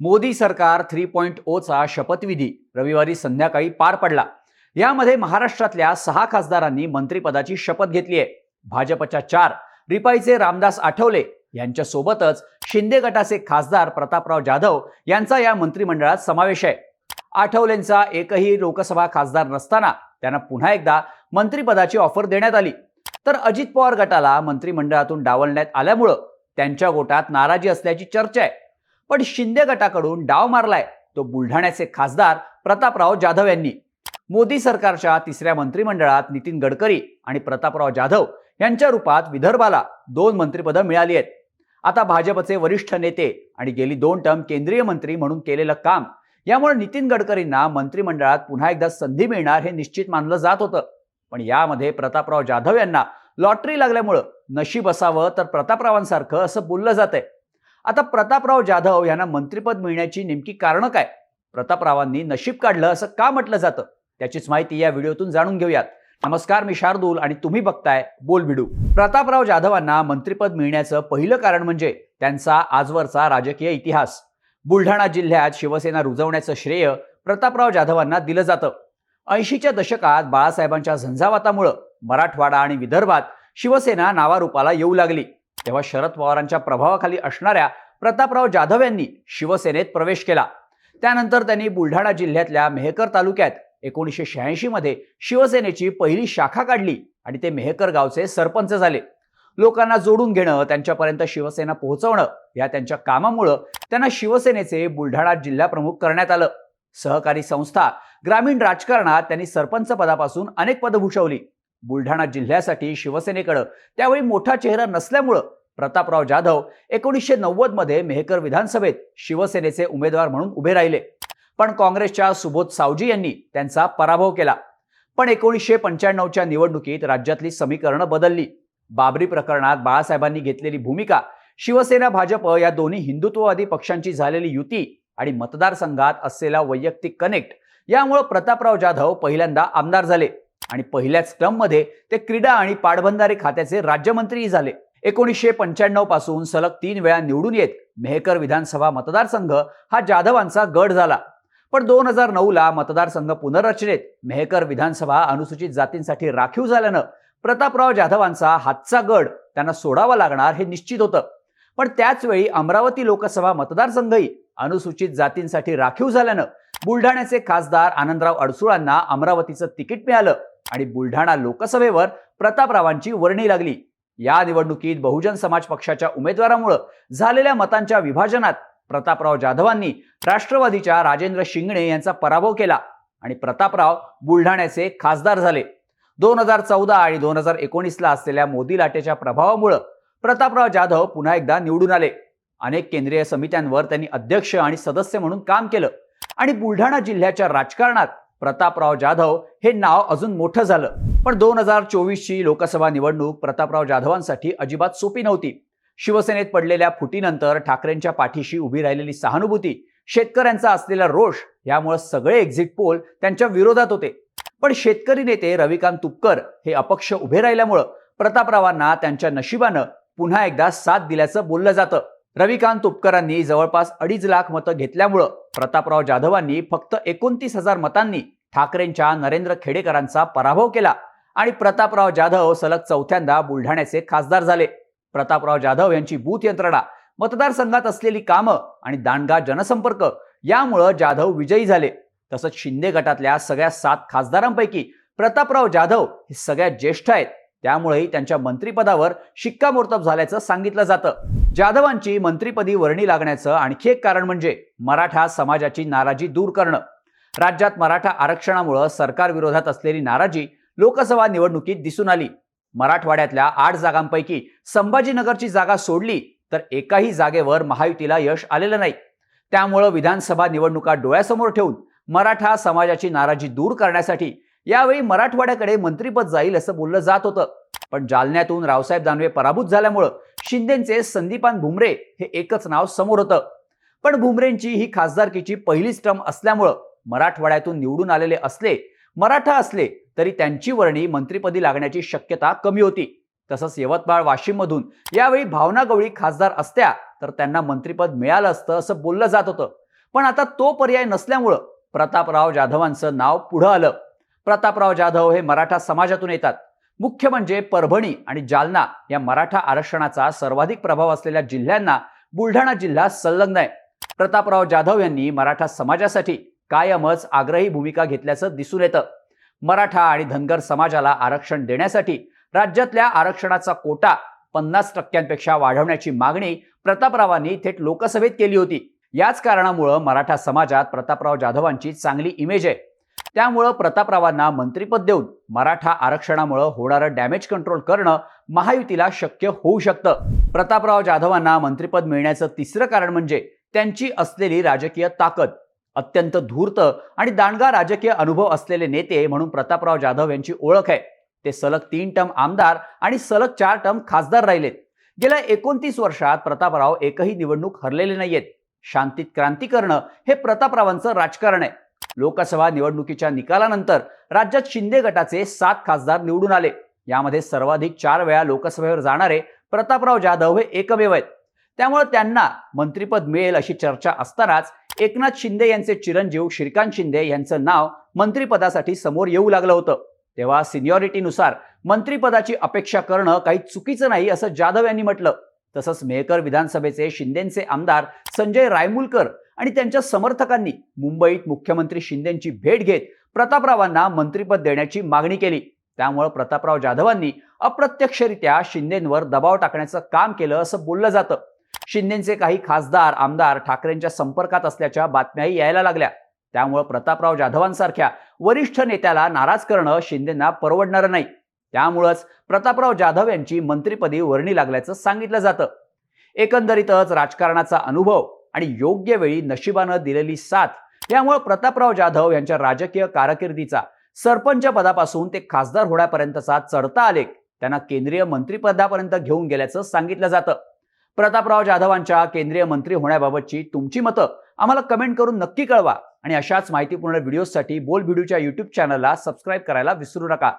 मोदी सरकार three point Ocha शपथविधी रविवारी संध्याकाळी पार पडला. यामध्ये महाराष्ट्रातल्या सहा खासदारांनी मंत्रिपदाची शपथ घेतली आहे. भाजपच्या चार रिपाईचे रामदास आठवले यांच्यासोबतच शिंदे गटाचे खासदार प्रतापराव जाधव यांचा या मंत्रिमंडळात समावेश आहे. आठवलेंचा एकही लोकसभा खासदार नसताना त्यांना पुन्हा एकदा मंत्रिपदाची ऑफर देण्यात आली. तर अजित पवार गटाला मंत्रिमंडळातून डावलण्यात आल्यामुळं त्यांच्या गोटात नाराजी असल्याची चर्चा आहे. पण शिंदे गटाकडून डाव मारलाय तो बुलढाण्याचे खासदार प्रतापराव जाधव यांनी. मोदी सरकारच्या तिसऱ्या मंत्रिमंडळात नितीन गडकरी आणि प्रतापराव जाधव यांच्या रूपात विदर्भाला दोन मंत्रिपदं मिळाली आहेत. आता भाजपचे वरिष्ठ नेते आणि गेली दोन टर्म केंद्रीय मंत्री म्हणून केलेलं काम यामुळे नितीन गडकरींना मंत्रिमंडळात पुन्हा एकदा संधी मिळणार हे निश्चित मानलं जात होतं. पण यामध्ये प्रतापराव जाधव यांना लॉटरी लागल्यामुळं नशीब असावं तर प्रतापरावांसारखं असं बोललं जात आहे आता प्रतापराव जाधव यांना मंत्रिपद मिळण्याची नेमकी कारणं काय? प्रतापरावांनी नशीब काढलं असं का म्हटलं जातं? त्याचीच माहिती या व्हिडिओतून जाणून घेऊयात. नमस्कार मी शार्दूल आणि तुम्ही बघताय बोल बिडू प्रतापराव जाधवांना मंत्रिपद मिळण्याचं पहिलं कारण म्हणजे त्यांचा आजवरचा राजकीय इतिहास. बुलढाणा जिल्ह्यात शिवसेना रुजवण्याचं श्रेय प्रतापराव जाधवांना दिलं जातं. ऐंशीच्या दशकात बाळासाहेबांच्या झंझावातामुळं मराठवाडा आणि विदर्भात शिवसेना नावारूपाला येऊ लागली. तेव्हा शरद पवारांच्या प्रभावाखाली असणाऱ्या प्रतापराव जाधव यांनी शिवसेनेत प्रवेश केला. त्यानंतर त्यांनी बुलढाणा जिल्ह्यातल्या मेहकर तालुक्यात एकोणीसशे शहाऐंशी मध्ये शिवसेनेची पहिली शाखा काढली आणि ते मेहकर गावचे सरपंच झाले. लोकांना जोडून घेणं त्यांच्यापर्यंत शिवसेना पोहोचवणं या त्यांच्या कामामुळं त्यांना शिवसेनेचे बुलढाणा जिल्हा प्रमुख करण्यात आलं. सहकारी संस्था ग्रामीण राजकारणात त्यांनी सरपंच पदापासून अनेक पदं भूषवली. बुलढाणा जिल्ह्यासाठी शिवसेनेकडं त्यावेळी मोठा चेहरा नसल्यामुळं प्रतापराव जाधव एकोणीसशे नव्वदमध्ये मेहकर विधानसभेत शिवसेनेचे उमेदवार म्हणून उभे राहिले. पण काँग्रेसच्या सुबोध सावजी यांनी त्यांचा पराभव केला. पण एकोणीसशे पंच्याण्णवच्या निवडणुकीत राज्यातली समीकरणं बदलली. बाबरी प्रकरणात बाळासाहेबांनी घेतलेली भूमिका शिवसेना भाजप या दोन्ही हिंदुत्ववादी पक्षांची झालेली युती आणि मतदारसंघात असलेला वैयक्तिक कनेक्ट यामुळे प्रतापराव जाधव पहिल्यांदा आमदार झाले. आणि पहिल्याच मध्ये ते क्रीडा आणि पाटबंधारे खात्याचे राज्यमंत्रीही झाले. एकोणीसशे पंच्याण्णवपासून सलग तीन वेळा निवडून येत मेहकर विधानसभा मतदारसंघ हा जाधवांचा गड झाला. पण दोन हजार नऊला मतदारसंघ पुनर्रचनेत मेहकर विधानसभा अनुसूचित जातींसाठी राखीव झाल्यानं प्रतापराव जाधवांचा हातचा गड त्यांना सोडावा लागणार हे निश्चित होतं. पण त्याच वेळी अमरावती लोकसभा मतदारसंघही अनुसूचित जातींसाठी राखीव झाल्यानं बुलढाण्याचे खासदार आनंदराव अडसुळांना अमरावतीचं तिकीट मिळालं. आणि बुलढाणा लोकसभेवर प्रतापरावांची वर्णी लागली. या निवडणुकीत बहुजन समाज पक्षाच्या उमेदवारामुळं झालेल्या मतांच्या विभाजनात प्रतापराव जाधवांनी राष्ट्रवादीच्या राजेंद्र शिंगणे यांचा पराभव केला आणि प्रतापराव बुलढाण्याचे खासदार झाले. दोन हजार चौदा आणि दोन हजार एकोणीसला असलेल्या मोदी लाटेच्या प्रभावामुळं प्रतापराव जाधव पुन्हा एकदा निवडून आले. अनेक केंद्रीय समित्यांवर त्यांनी अध्यक्ष आणि सदस्य म्हणून काम केलं आणि बुलढाणा जिल्ह्याच्या राजकारणात प्रतापराव जाधव हे नाव अजून मोठं झालं. पण दोन हजार चोवीसची लोकसभा निवडणूक प्रतापराव जाधवांसाठी अजिबात सोपी नव्हती. शिवसेनेत पडलेल्या फुटीनंतर ठाकरेंच्या पाठीशी उभी राहिलेली सहानुभूती शेतकऱ्यांचा असलेला रोष यामुळे सगळे एक्झिट पोल त्यांच्या विरोधात होते. पण शेतकरी नेते रविकांत तुपकर हे अपक्ष उभे राहिल्यामुळं प्रतापरावांना त्यांच्या नशिबानं पुन्हा एकदा साथ दिल्याचं बोललं जातं. रविकांत तुपकरांनी जवळपास अडीच लाख मतं घेतल्यामुळं प्रतापराव जाधवांनी फक्त एकोणतीस हजार मतांनी ठाकरेंच्या नरेंद्र खेडेकरांचा पराभव केला आणि प्रतापराव जाधव सलग चौथ्यांदा बुलढाण्याचे खासदार झाले. प्रतापराव जाधव यांची बूथ यंत्रणा मतदारसंघात असलेली कामं आणि दांडगा जनसंपर्क यामुळं जाधव विजयी झाले. तसंच शिंदे गटातल्या सगळ्या सात खासदारांपैकी प्रतापराव जाधव हे सगळ्यात ज्येष्ठ आहेत. त्यामुळेही त्यांच्या मंत्रिपदावर शिक्कामोर्तब झाल्याचं सांगितलं जातं. जाधवांची मंत्रिपदी वर्णी लागण्याचं आणखी एक कारण म्हणजे मराठा समाजाची नाराजी दूर करणं. राज्यात मराठा आरक्षणामुळं सरकारविरोधात असलेली नाराजी लोकसभा निवडणुकीत दिसून आली. मराठवाड्यातल्या आठ जागांपैकी संभाजीनगरची जागा सोडली तर एकाही जागेवर महायुतीला यश आलेलं नाही. त्यामुळं विधानसभा निवडणुका डोळ्यासमोर ठेवून मराठा समाजाची नाराजी दूर करण्यासाठी यावेळी मराठवाड्याकडे मंत्रीपद जाईल असं बोललं जात होतं. पण जालन्यातून रावसाहेब दानवे पराभूत झाल्यामुळं शिंदेचे संदीपान भुमरे हे एकच नाव समोर होतं. पण भुमरेंची ही खासदारकीची पहिलीच टर्म असल्यामुळं मराठवाड्यातून निवडून आलेले असले मराठा असले तरी त्यांची वर्णी मंत्रीपदी लागण्याची शक्यता कमी होती. तसंच यवतमाळ वाशिममधून यावेळी भावना गवळी खासदार असत्या तर त्यांना मंत्रीपद मिळालं असतं असं बोललं जात होतं. पण आता तो पर्याय नसल्यामुळं प्रतापराव जाधवांचं नाव पुढं आलं. प्रतापराव जाधव हे मराठा समाजातून येतात. मुख्य म्हणजे परभणी आणि जालना या मराठा आरक्षणाचा सर्वाधिक प्रभाव असलेल्या जिल्ह्यांना बुलढाणा जिल्हा संलग्न आहे. प्रतापराव जाधव यांनी मराठा समाजासाठी कायमच आग्रही भूमिका घेतल्याचं दिसून येतं. मराठा आणि धनगर समाजाला आरक्षण देण्यासाठी राज्यातल्या आरक्षणाचा कोटा पन्नास टक्क्यांपेक्षा वाढवण्याची मागणी प्रतापरावांनी थेट लोकसभेत केली होती. याच कारणामुळं मराठा समाजात प्रतापराव जाधवांची चांगली इमेज आहे. त्यामुळं प्रतापरावांना मंत्रिपद देऊन मराठा आरक्षणामुळं होणारं डॅमेज कंट्रोल करणं महायुतीला शक्य होऊ शकतं. प्रतापराव जाधवांना मंत्रिपद मिळण्याचं तिसरं कारण म्हणजे त्यांची असलेली राजकीय ताकद. अत्यंत धूर्त आणि दांडगा राजकीय अनुभव असलेले नेते म्हणून प्रतापराव जाधव यांची ओळख आहे. ते सलग तीन टर्म आमदार आणि सलग चार टर्म खासदार राहिलेत. गेल्या एकोणतीस वर्षात प्रतापराव एकही निवडणूक हरलेले नाहीयेत. शांतीत क्रांती करणं हे प्रतापरावांचं राजकारण आहे. लोकसभा निवडणुकीच्या निकालानंतर राज्यात शिंदे गटाचे सात खासदार निवडून आले. यामध्ये सर्वाधिक चार वेळा लोकसभेवर जाणारे प्रतापराव जाधव हे एकमेव आहेत. त्यामुळे त्यांना मंत्रिपद मिळेल अशी चर्चा असतानाच एकनाथ शिंदे यांचे चिरंजीव श्रीकांत शिंदे यांचं नाव मंत्रिपदासाठी समोर येऊ लागलं होतं. तेव्हा सिनियॉरिटीनुसार मंत्रिपदाची अपेक्षा करणं काही चुकीचं नाही असं जाधव यांनी म्हटलं. तसंच मेहकर विधानसभेचे शिंदेचे आमदार संजय रायमुलकर आणि त्यांच्या समर्थकांनी मुंबईत मुख्यमंत्री शिंदेची भेट घेत प्रतापरावांना मंत्रिपद देण्याची मागणी केली. त्यामुळे प्रतापराव जाधवांनी अप्रत्यक्षरित्या शिंदेंवर दबाव टाकण्याचं काम केलं असं बोललं जातं. शिंदेचे काही खासदार आमदार ठाकरेंच्या संपर्कात असल्याच्या बातम्याही यायला लागल्या. त्यामुळे प्रतापराव जाधवांसारख्या वरिष्ठ नेत्याला नाराज करणं शिंदेंना परवडणारं नाही. त्यामुळंच प्रतापराव जाधव यांची मंत्रिपदी वर्णी लागल्याचं सांगितलं जातं. एकंदरीतच राजकारणाचा अनुभव आणि योग्य वेळी नशिबानं दिलेली साथ. यामुळे प्रतापराव जाधव यांच्या राजकीय कारकिर्दीचा सरपंच पदापासून ते खासदार होण्यापर्यंतचा चढता आलेख त्यांना केंद्रीय मंत्रिपदापर्यंत घेऊन गेल्याचं सांगितलं जातं. प्रतापराव जाधवांच्या केंद्रीय मंत्री होण्याबाबतची तुमची मतं आम्हाला कमेंट करून नक्की कळवा आणि अशाच माहितीपूर्ण व्हिडिओसाठी बोल व्हिडिओच्या युट्यूब चॅनलला सबस्क्राईब करायला विसरू नका.